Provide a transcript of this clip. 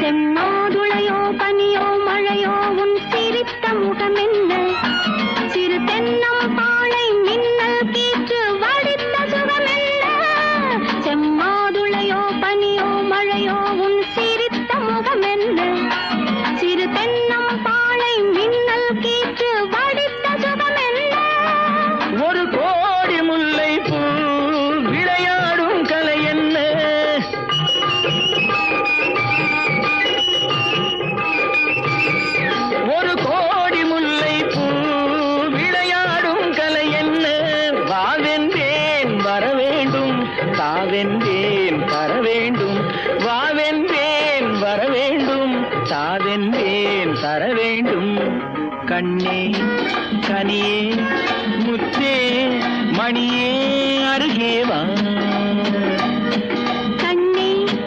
செம்மாதுளையோ பனியோ மழையோ உன் சிரித்த முகமென் தாவென்றேன் தரவேண்டும். வாவென்றேன் வரவேண்டும். தாவென்றேன் தரவேண்டும். கண்ணே கனியே முத்தே மணியே அருகேவா